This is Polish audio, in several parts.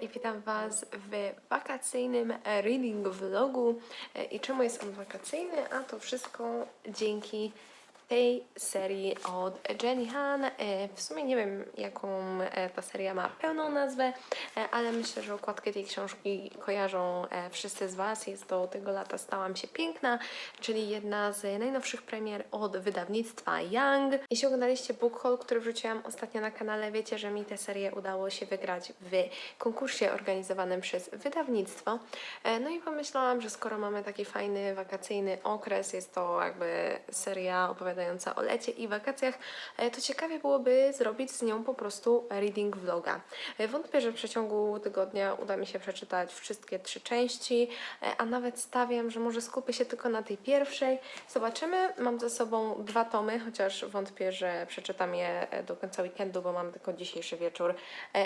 i witam Was w wakacyjnym reading vlogu. E, I czemu jest on wakacyjny? A to wszystko dzięki tej serii od Jenny Han. E, W sumie nie wiem, jaką e, ta seria ma pełną nazwę, e, ale myślę, że okładkę tej książki kojarzą wszyscy z Was. Jest to Tego lata stałam się piękna, czyli jedna z najnowszych premier od wydawnictwa Young. Jeśli oglądaliście Book Haul, który wrzuciłam ostatnio na kanale, wiecie, że mi tę serię udało się wygrać w konkursie organizowanym przez wydawnictwo. No i pomyślałam, że skoro mamy taki fajny wakacyjny okres, jest to jakby seria opowiadająca o lecie i wakacjach, e, to ciekawie byłoby zrobić z nią po prostu reading vloga. E, Wątpię, że w przeciągu tygodnia uda mi się przeczytać wszystkie trzy części, e, a nawet stawiam, że może skupię się tylko na tej pierwszej. Zobaczymy. Mam ze sobą dwa tomy, chociaż wątpię, że przeczytam je do końca weekendu, bo mam tylko dzisiejszy wieczór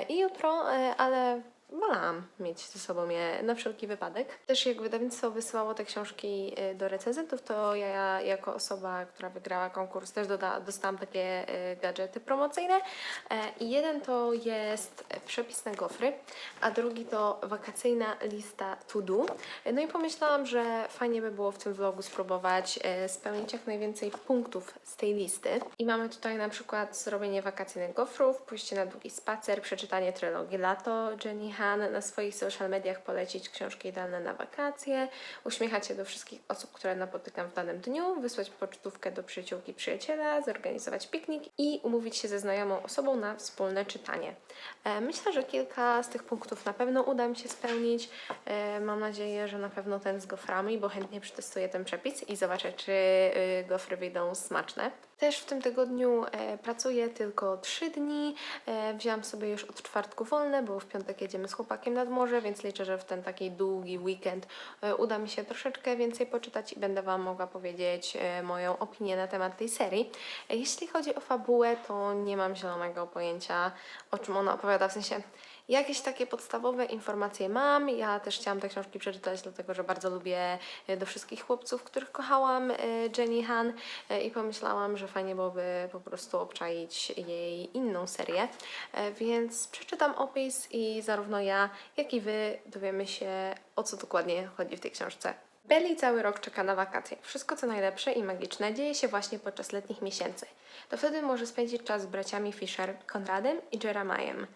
i jutro, ale wolałam mieć ze sobą je na wszelki wypadek. Też jak wydawnictwo wysyłało te książki y, do recenzentów, to ja jako osoba, która wygrała konkurs też doda- dostałam takie y, gadżety promocyjne. E, I jeden to jest przepis na gofry, a drugi to wakacyjna lista to do. E, No i pomyślałam, że fajnie by było w tym vlogu spróbować e, spełnić jak najwięcej punktów z tej listy. I mamy tutaj na przykład zrobienie wakacyjnych gofrów, pójście na długi spacer, przeczytanie trylogii Lato Jenny Na swoich social mediach polecić książki idealne na wakacje, uśmiechać się do wszystkich osób, które napotykam w danym dniu, wysłać pocztówkę do przyjaciółki przyjaciela, zorganizować piknik i umówić się ze znajomą osobą na wspólne czytanie. E, Myślę, że kilka z tych punktów na pewno uda mi się spełnić. E, Mam nadzieję, że na pewno ten z goframi, bo chętnie przetestuję ten przepis i zobaczę, czy y, gofry wyjdą smaczne. Też w tym tygodniu e, pracuję tylko 3 dni. E, wzięłam sobie już od czwartku wolne, bo w piątek jedziemy z chłopakiem nad morze, więc liczę, że w ten taki długi weekend e, uda mi się troszeczkę więcej poczytać i będę Wam mogła powiedzieć moją opinię na temat tej serii. Jeśli chodzi o fabułę, to nie mam zielonego pojęcia, o czym ona opowiada, w sensie Jakieś takie podstawowe informacje mam. Ja też chciałam te książki przeczytać, dlatego że bardzo lubię e, do wszystkich chłopców, których kochałam e, Jenny Han e, i pomyślałam, że fajnie byłoby po prostu obczaić jej inną serię. Więc przeczytam opis i zarówno ja, jak i Wy dowiemy się, o co dokładnie chodzi w tej książce. Belly cały rok czeka na wakacje. Wszystko co najlepsze i magiczne dzieje się właśnie podczas letnich miesięcy. To wtedy może spędzić czas z braciami Fisher, Konradem i Jeremiahem.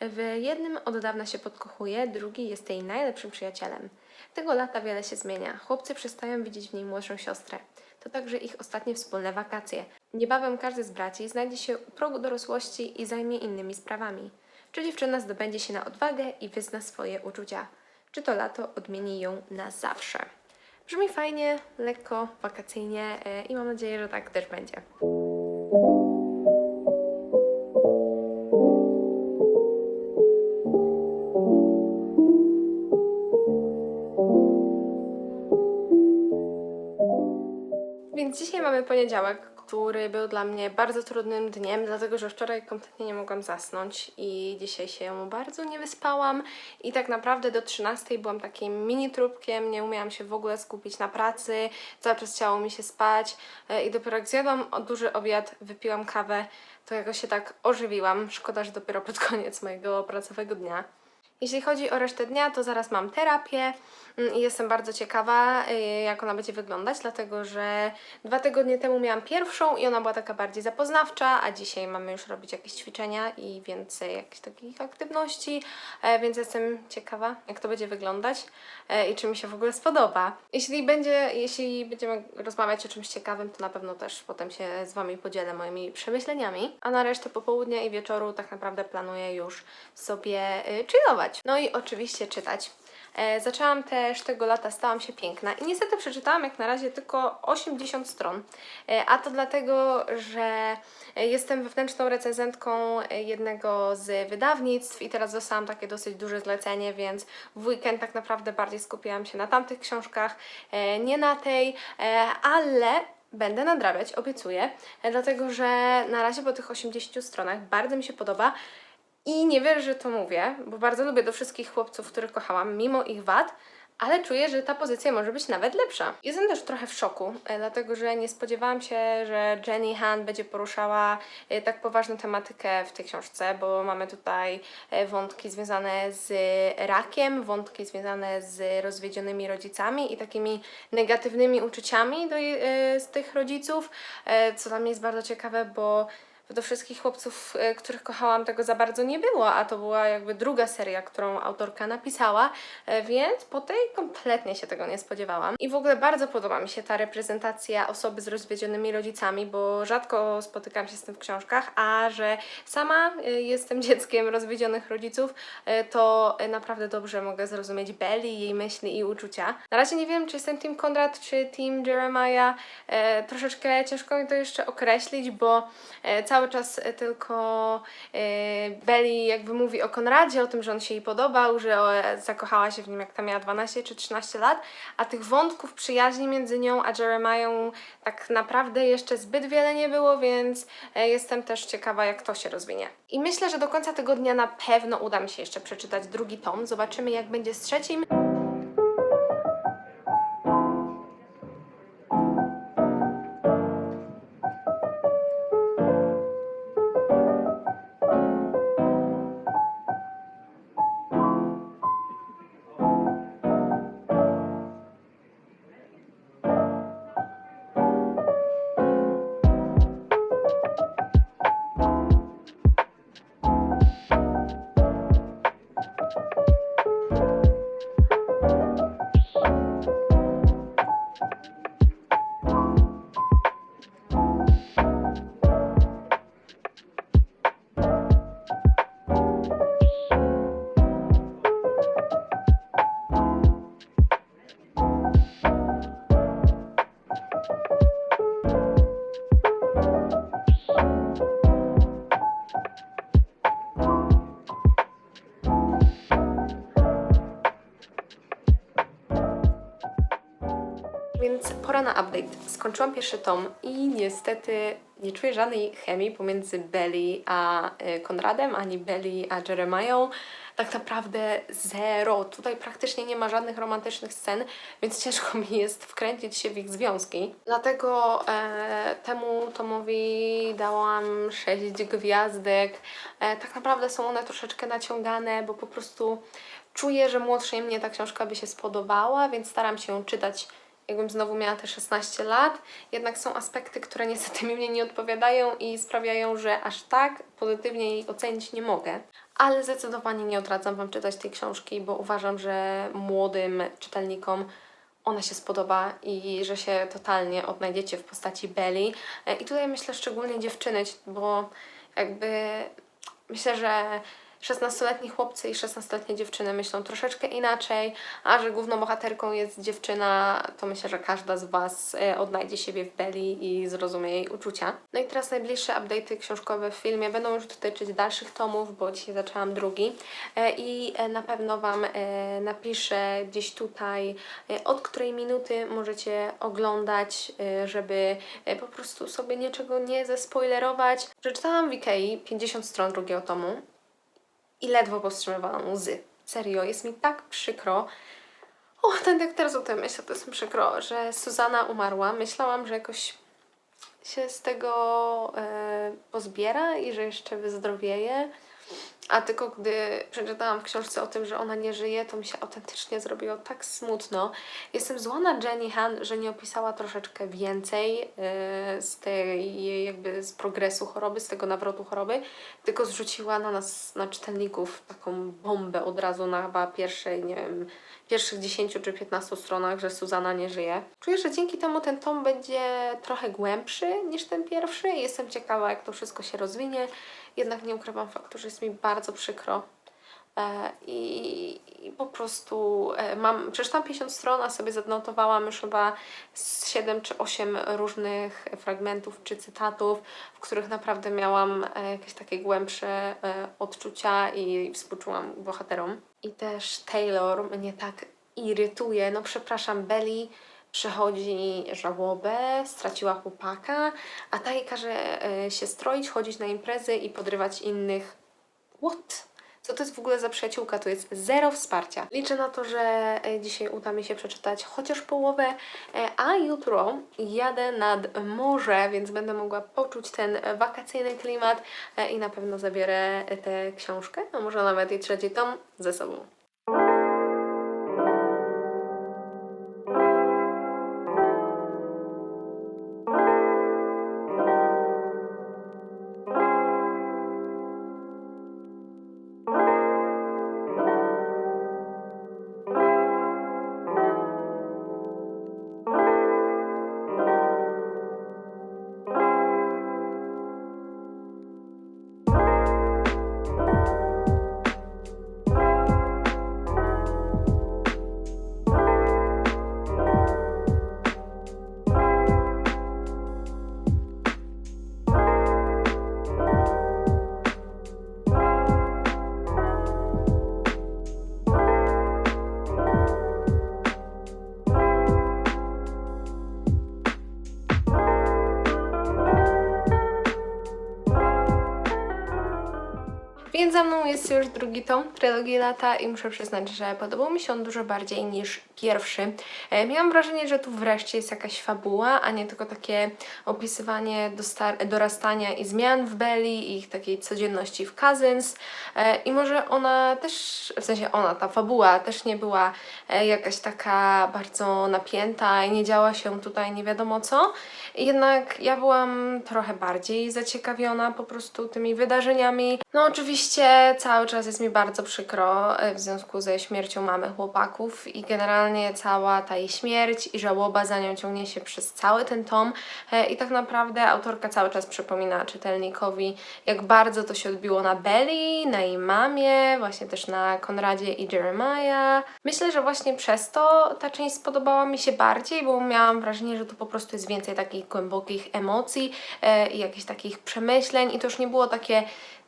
W jednym od dawna się podkochuje, drugi jest jej najlepszym przyjacielem. Tego lata wiele się zmienia. Chłopcy przestają widzieć w niej młodszą siostrę. To także ich ostatnie wspólne wakacje. Niebawem każdy z braci znajdzie się u progu dorosłości i zajmie innymi sprawami. Czy dziewczyna zdobędzie się na odwagę i wyzna swoje uczucia? Czy to lato odmieni ją na zawsze? Brzmi fajnie, lekko, wakacyjnie e, i mam nadzieję, że tak też będzie. Więc dzisiaj mamy poniedziałek, który był dla mnie bardzo trudnym dniem, dlatego że wczoraj kompletnie nie mogłam zasnąć i dzisiaj się bardzo nie wyspałam i tak naprawdę do 13 byłam takim mini trupkiem, nie umiałam się w ogóle skupić na pracy, cały czas chciało mi się spać e, i dopiero jak zjadłam duży obiad, wypiłam kawę, to jakoś się tak ożywiłam. Szkoda, że dopiero pod koniec mojego pracowego dnia. Jeśli chodzi o resztę dnia, to zaraz mam terapię mm, i jestem bardzo ciekawa, y, jak ona będzie wyglądać, dlatego że dwa tygodnie temu miałam pierwszą i ona była taka bardziej zapoznawcza, a dzisiaj mamy już robić jakieś ćwiczenia i więcej jakichś takich aktywności, e, więc jestem ciekawa, jak to będzie wyglądać e, i czy mi się w ogóle spodoba. Jeśli będzie, jeśli będziemy rozmawiać o czymś ciekawym, to na pewno też potem się z Wami podzielę moimi przemyśleniami, a na resztę popołudnia i wieczoru tak naprawdę planuję już sobie y, chillować. No i oczywiście czytać. E, zaczęłam też tego lata, stałam się piękna i niestety przeczytałam jak na razie tylko 80 stron, e, a to dlatego, że jestem wewnętrzną recenzentką jednego z wydawnictw i teraz dostałam takie dosyć duże zlecenie, więc w weekend tak naprawdę bardziej skupiłam się na tamtych książkach, e, nie na tej, e, ale będę nadrabiać, obiecuję, e, dlatego że na razie po tych 80 stronach bardzo mi się podoba. I nie wierzę, że to mówię, bo bardzo lubię do wszystkich chłopców, których kochałam, mimo ich wad, ale czuję, że ta pozycja może być nawet lepsza. Jestem też trochę w szoku, e, dlatego że nie spodziewałam się, że Jenny Han będzie poruszała e, tak poważną tematykę w tej książce, bo mamy tutaj e, wątki związane z rakiem, wątki związane z rozwiedzionymi rodzicami i takimi negatywnymi uczuciami do, z tych rodziców, co dla mnie jest bardzo ciekawe, bo do wszystkich chłopców, e, których kochałam, tego za bardzo nie było, a to była jakby druga seria, którą autorka napisała, e, więc po tej kompletnie się tego nie spodziewałam. I w ogóle bardzo podoba mi się ta reprezentacja osoby z rozwiedzionymi rodzicami, bo rzadko spotykam się z tym w książkach, a że sama e, jestem dzieckiem rozwiedzionych rodziców, to naprawdę dobrze mogę zrozumieć Belly, jej myśli i uczucia. Na razie nie wiem, czy jestem Team Konrad, czy Team Jeremiah. Troszeczkę ciężko mi to jeszcze określić, bo e, cały czas e, tylko e, Belly jakby mówi o Konradzie, o tym, że on się jej podobał, że e, zakochała się w nim jak ta miała 12 czy 13 lat, a tych wątków przyjaźni między nią a Jeremiah tak naprawdę jeszcze zbyt wiele nie było, więc jestem też ciekawa, jak to się rozwinie. I myślę, że do końca tego dnia na pewno uda mi się jeszcze przeczytać drugi tom. Zobaczymy, jak będzie z trzecim. Pora na update. Skończyłam pierwszy tom i niestety nie czuję żadnej chemii pomiędzy Belly a y, Konradem, ani Belly a Jeremiah. Tak naprawdę zero. Tutaj praktycznie nie ma żadnych romantycznych scen, więc ciężko mi jest wkręcić się w ich związki. Dlatego e, temu tomowi dałam 6 gwiazdek. E, tak naprawdę są one troszeczkę naciągane, bo po prostu czuję, że młodszej mnie ta książka by się spodobała, więc staram się ją czytać jakbym znowu miała te 16 lat. Jednak są aspekty, które niestety mi mnie nie odpowiadają i sprawiają, że aż tak pozytywnie jej ocenić nie mogę. Ale zdecydowanie nie odradzam Wam czytać tej książki, bo uważam, że młodym czytelnikom ona się spodoba i że się totalnie odnajdziecie w postaci Belly. E, I tutaj myślę szczególnie dziewczyny, bo jakby myślę, że 16-letni chłopcy i 16-letnie dziewczyny myślą troszeczkę inaczej, a że główną bohaterką jest dziewczyna, to myślę, że każda z Was e, odnajdzie siebie w Belly i zrozumie jej uczucia. No i teraz najbliższe update'y książkowe w filmie będą już dotyczyć dalszych tomów, bo dzisiaj zaczęłam drugi E, i e, na pewno Wam napiszę gdzieś tutaj, od której minuty możecie oglądać, żeby po prostu sobie niczego nie zespoilerować. Przeczytałam w Ikei 50 stron drugiego tomu i ledwo powstrzymywałam łzy. Serio, jest mi tak przykro. O, ten jak teraz o tym myślę, to jest mi przykro, że Suzana umarła. Myślałam, że jakoś się z tego e, pozbiera i że jeszcze wyzdrowieje. A tylko gdy przeczytałam w książce o tym, że ona nie żyje, to mi się autentycznie zrobiło tak smutno. Jestem zła na Jenny Han, że nie opisała troszeczkę więcej e, z tej jakby z progresu choroby, z tego nawrotu choroby, tylko zrzuciła na nas, na czytelników taką bombę od razu na chyba pierwszej, nie wiem, pierwszych 10 czy 15 stronach, że Suzana nie żyje. Czuję, że dzięki temu ten tom będzie trochę głębszy niż ten pierwszy i jestem ciekawa, jak to wszystko się rozwinie. Jednak nie ukrywam faktu, że jest mi bardzo przykro. E, I, I po prostu e, mam, przeczytałam 50 stron, a sobie zanotowałam już chyba z 7 czy 8 różnych fragmentów czy cytatów, w których naprawdę miałam e, jakieś takie głębsze odczucia i współczułam bohaterom. I też Taylor mnie tak irytuje. No przepraszam, Belly przechodzi żałobę, straciła chłopaka, a ta jej każe e, się stroić, chodzić na imprezy i podrywać innych. What? Co to jest w ogóle za przyjaciółka? To jest zero wsparcia. Liczę na to, że e, dzisiaj uda mi się przeczytać chociaż połowę, e, a jutro jadę nad morze, więc będę mogła poczuć ten wakacyjny klimat i na pewno zabiorę tę książkę, a może nawet i trzeci tom ze sobą. Jest już drugi tom trylogii lata i muszę przyznać, że podobał mi się on dużo bardziej niż pierwszy. E, miałam wrażenie, że tu wreszcie jest jakaś fabuła, a nie tylko takie opisywanie dorastania i zmian w Belli i ich takiej codzienności w Cousins. E, I może ona też, w sensie ona, ta fabuła też nie była e, jakaś taka bardzo napięta i nie działa się tutaj nie wiadomo co. Jednak ja byłam trochę bardziej zaciekawiona po prostu tymi wydarzeniami. No oczywiście cały czas jest mi bardzo przykro w związku ze śmiercią mamy chłopaków i generalnie cała ta jej śmierć i żałoba za nią ciągnie się przez cały ten tom E, i tak naprawdę autorka cały czas przypomina czytelnikowi jak bardzo to się odbiło na Belly, na jej mamie, właśnie też na Konradzie i Jeremiah. Myślę, że właśnie przez to ta część spodobała mi się bardziej, bo miałam wrażenie, że tu po prostu jest więcej takich głębokich emocji e, i jakichś takich przemyśleń i to już nie było takie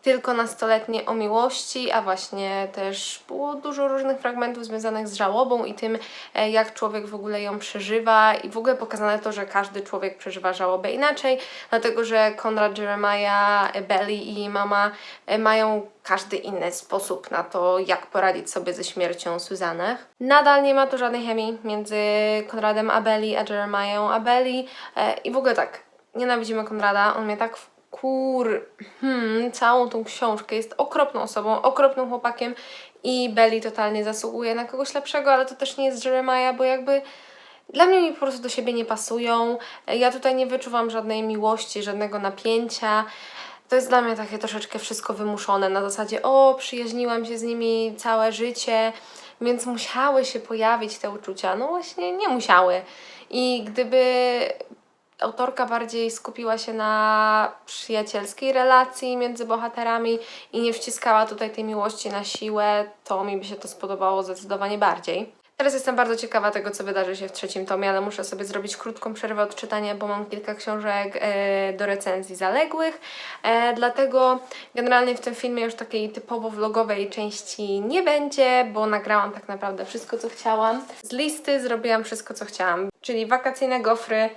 tylko nastoletnie o miłości, a właśnie też było dużo różnych fragmentów związanych z żałobą i tym, e, jak człowiek w ogóle ją przeżywa i w ogóle pokazane to, że każdy człowiek przeżywa żałobę inaczej, dlatego że Konrad, Jeremiah, e, Belly i jej mama e, mają każdy inny sposób na to, jak poradzić sobie ze śmiercią Suzanne. Nadal nie ma tu żadnej chemii między Konradem a Belly, a Jeremiah a Belly e, i w ogóle tak, nienawidzimy Konrada, on mnie tak kur... Hmm, całą tą książkę jest okropną osobą, okropnym chłopakiem i Belly totalnie zasługuje na kogoś lepszego, ale to też nie jest Jeremiah, bo jakby dla mnie oni po prostu do siebie nie pasują. Ja tutaj nie wyczuwam żadnej miłości, żadnego napięcia. To jest dla mnie takie troszeczkę wszystko wymuszone na zasadzie o, przyjaźniłam się z nimi całe życie, więc musiały się pojawić te uczucia. No właśnie nie musiały. I gdyby autorka bardziej skupiła się na przyjacielskiej relacji między bohaterami i nie wciskała tutaj tej miłości na siłę, to mi by się to spodobało zdecydowanie bardziej. Teraz jestem bardzo ciekawa tego, co wydarzy się w trzecim tomie, ale muszę sobie zrobić krótką przerwę od czytania, bo mam kilka książek e, do recenzji zaległych. E, dlatego generalnie w tym filmie już takiej typowo vlogowej części nie będzie, bo nagrałam tak naprawdę wszystko, co chciałam. Z listy zrobiłam wszystko, co chciałam, czyli wakacyjne gofry,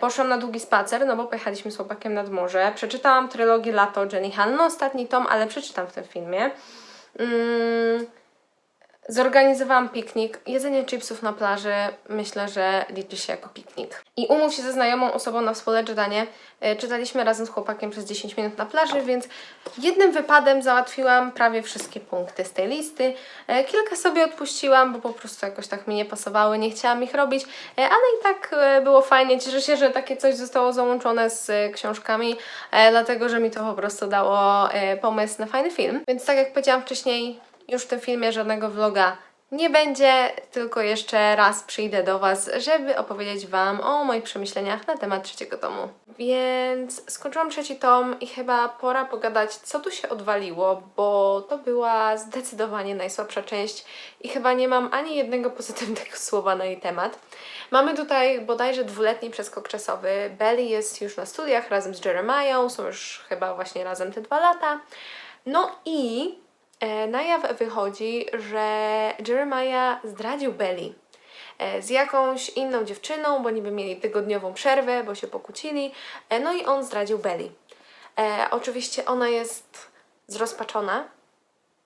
Poszłam na długi spacer, no bo pojechaliśmy z chłopakiem nad morze. Przeczytałam trylogię Lato Jenny Han, no ostatni tom, ale przeczytam w tym filmie. Mm, Zorganizowałam piknik. Jedzenie chipsów na plaży myślę, że liczy się jako piknik. I umów się ze znajomą osobą na wspólne czytanie. E, Czytaliśmy razem z chłopakiem przez 10 minut na plaży, więc jednym wypadem załatwiłam prawie wszystkie punkty z tej listy. E, Kilka sobie odpuściłam, bo po prostu jakoś tak mi nie pasowały, nie chciałam ich robić, e, ale i tak było fajnie. Cieszę się, że takie coś zostało załączone z książkami, dlatego że mi to po prostu dało pomysł na fajny film. Więc tak jak powiedziałam wcześniej, już w tym filmie żadnego vloga nie będzie, tylko jeszcze raz przyjdę do Was, żeby opowiedzieć Wam o moich przemyśleniach na temat trzeciego tomu. Więc skończyłam trzeci tom i chyba pora pogadać, co tu się odwaliło, bo to była zdecydowanie najsłabsza część i chyba nie mam ani jednego pozytywnego słowa na jej temat. Mamy tutaj bodajże dwuletni przeskok czasowy. Belly jest już na studiach razem z Jeremiah, są już chyba właśnie razem te dwa lata. No i na jaw wychodzi, że Jeremiah zdradził Belly e, z jakąś inną dziewczyną, bo niby mieli tygodniową przerwę, bo się pokłócili. E, no i on zdradził Belly. E, oczywiście ona jest zrozpaczona,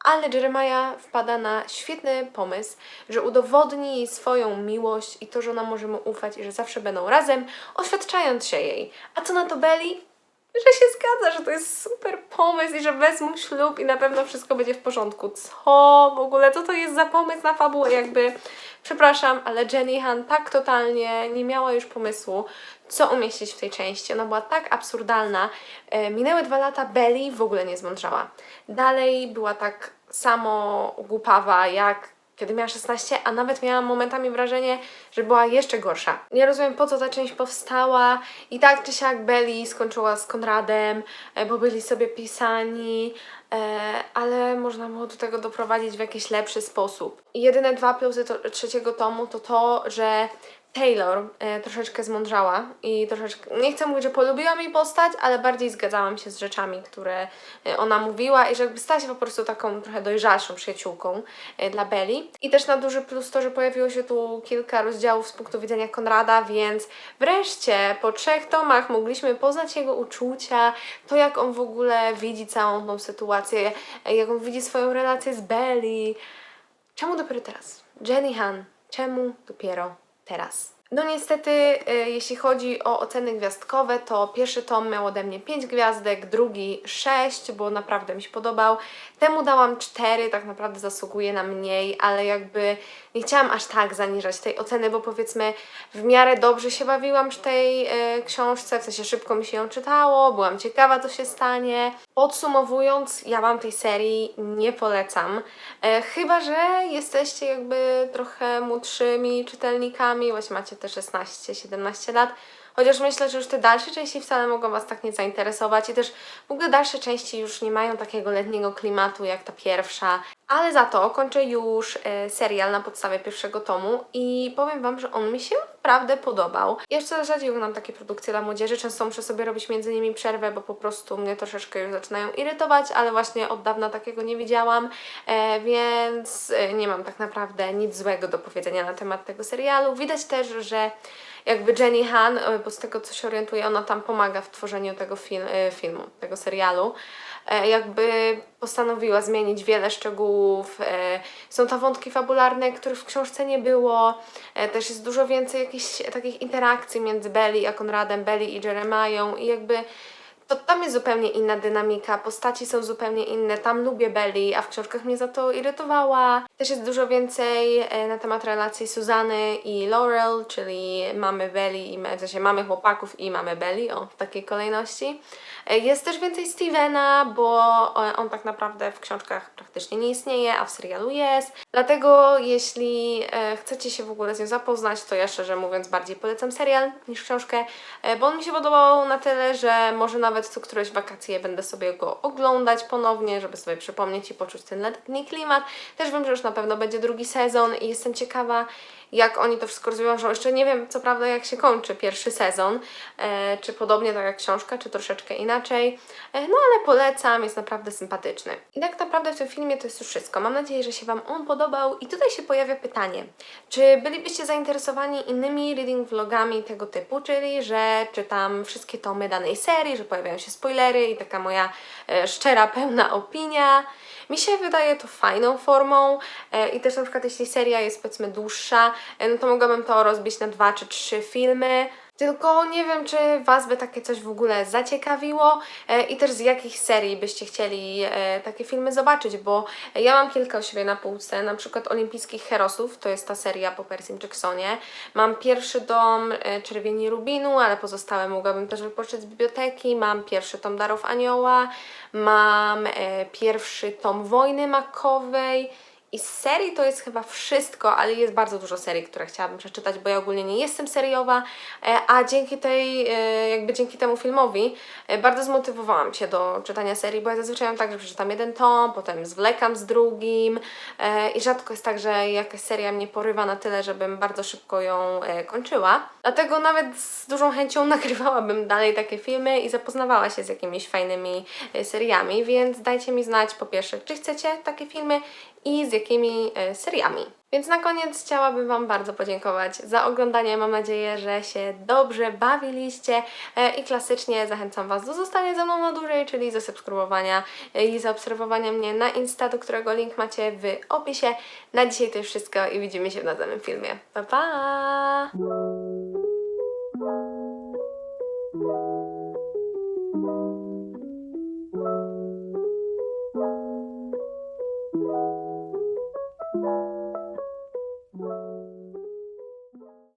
Ale Jeremiah wpada na świetny pomysł, że udowodni jej swoją miłość i to, że ona może mu ufać i że zawsze będą razem, oświadczając się jej. A co na to Belly? Że się zgadza, że to jest super pomysł i że wezmą ślub i na pewno wszystko będzie w porządku. Co w ogóle? Co to jest za pomysł na fabułę? Jakby, przepraszam, ale Jenny Han tak totalnie nie miała już pomysłu, co umieścić w tej części. Ona była tak absurdalna. E, minęły dwa lata, Belly w ogóle nie zmądrzała. Dalej była tak samo głupawa jak kiedy miała 16, a nawet miałam momentami wrażenie, że była jeszcze gorsza. Nie rozumiem po co ta część powstała i tak czy siak Belly skończyła z Konradem, e, bo byli sobie pisani, e, ale można było do tego doprowadzić w jakiś lepszy sposób. I jedyne dwa plusy to, trzeciego tomu to to, że Taylor e, troszeczkę zmądrzała i troszeczkę, nie chcę mówić, że polubiłam jej postać, ale bardziej zgadzałam się z rzeczami, które e, ona mówiła i że jakby stała się po prostu taką trochę dojrzalszą przyjaciółką e, dla Belly. I też na duży plus to, że pojawiło się tu kilka rozdziałów z punktu widzenia Konrada, więc wreszcie po trzech tomach mogliśmy poznać jego uczucia, to jak on w ogóle widzi całą tą sytuację, e, jak on widzi swoją relację z Belly. Czemu dopiero teraz? Jenny Han, czemu dopiero teraz? No niestety, y, jeśli chodzi o oceny gwiazdkowe, to pierwszy tom miał ode mnie 5 gwiazdek, drugi 6, bo naprawdę mi się podobał. Temu dałam 4, tak naprawdę zasługuje na mniej, ale jakby nie chciałam aż tak zaniżać tej oceny, bo powiedzmy w miarę dobrze się bawiłam przy tej y, książce, w sensie szybko mi się ją czytało, byłam ciekawa co się stanie. Podsumowując, ja Wam tej serii nie polecam, e, chyba że jesteście jakby trochę młodszymi czytelnikami, właśnie macie te 16-17 lat, chociaż myślę, że już te dalsze części wcale mogą Was tak nie zainteresować i też w ogóle dalsze części już nie mają takiego letniego klimatu jak ta pierwsza, ale za to kończę już e, serial na podstawie pierwszego tomu i powiem Wam, że on mi się naprawdę podobał. Jeszcze rzadziej oglądam takie produkcje dla młodzieży, często muszę sobie robić między nimi przerwę, bo po prostu mnie troszeczkę już zaczynają irytować, ale właśnie od dawna takiego nie widziałam, e, więc e, nie mam tak naprawdę nic złego do powiedzenia na temat tego serialu. Widać też, że jakby Jenny Han, e, bo z tego co się orientuję, ona tam pomaga w tworzeniu tego e, filmu, tego serialu. E, Jakby postanowiła zmienić wiele szczegółów. Są tam wątki fabularne, których w książce nie było. Też jest dużo więcej jakichś takich interakcji między Belly a Konradem, Belly i Jeremiah i jakby to tam jest zupełnie inna dynamika, postaci są zupełnie inne, tam lubię Belly, a w książkach mnie za to irytowała. Też jest dużo więcej e, na temat relacji Suzany i Laurel, czyli mamy Belly, i w sensie mamy chłopaków i mamy Belly, o, w takiej kolejności. E, Jest też więcej Stevena, bo e, on tak naprawdę w książkach praktycznie nie istnieje, a w serialu jest. Dlatego jeśli chcecie się w ogóle z nią zapoznać, to ja szczerze mówiąc bardziej polecam serial niż książkę, bo on mi się podobał na tyle, że może nawet co któreś wakacje będę sobie go oglądać ponownie, żeby sobie przypomnieć i poczuć ten letni klimat. Też wiem, że już na pewno będzie drugi sezon i jestem ciekawa, jak oni to wszystko rozwiążą. Jeszcze nie wiem, co prawda, jak się kończy pierwszy sezon, e, czy podobnie tak jak książka, czy troszeczkę inaczej. E, no ale polecam, jest naprawdę sympatyczny. I tak naprawdę w tym filmie to jest już wszystko. Mam nadzieję, że się Wam on podobał. I tutaj się pojawia pytanie, czy bylibyście zainteresowani innymi reading vlogami tego typu, czyli że czytam wszystkie tomy danej serii, że pojawiają się spoilery i taka moja e, szczera, pełna opinia. Mi się wydaje to fajną formą e, i też na przykład jeśli seria jest powiedzmy dłuższa, e, no to mogłabym to rozbić na dwa czy trzy filmy. Tylko nie wiem, czy Was by takie coś w ogóle zaciekawiło e, i też z jakich serii byście chcieli e, takie filmy zobaczyć, bo ja mam kilka u siebie na półce, na przykład Olimpijskich Herosów, to jest ta seria po Percy Jacksonie. Mam pierwszy dom e, Czerwieni Rubinu, ale pozostałe mogłabym też wypożyczyć z biblioteki. Mam pierwszy tom Darów Anioła, mam pierwszy tom Wojny Makowej, i z serii to jest chyba wszystko, ale jest bardzo dużo serii, które chciałabym przeczytać, bo ja ogólnie nie jestem seriowa, e, a dzięki tej, e, jakby dzięki temu filmowi e, bardzo zmotywowałam się do czytania serii, bo ja zazwyczaj mam tak, że przeczytam jeden tom, potem zwlekam z drugim i rzadko jest tak, że jakaś seria mnie porywa na tyle, żebym bardzo szybko ją kończyła. Dlatego nawet z dużą chęcią nagrywałabym dalej takie filmy i zapoznawała się z jakimiś fajnymi seriami, więc dajcie mi znać po pierwsze, czy chcecie takie filmy i z jakimi e, seriami. Więc na koniec chciałabym Wam bardzo podziękować za oglądanie. Mam nadzieję, że się dobrze bawiliście e, i klasycznie zachęcam Was do zostania ze mną na dłużej, czyli zasubskrybowania e, i zaobserwowania mnie na Insta, do którego link macie w opisie. Na dzisiaj to już wszystko i widzimy się w następnym filmie. Pa pa!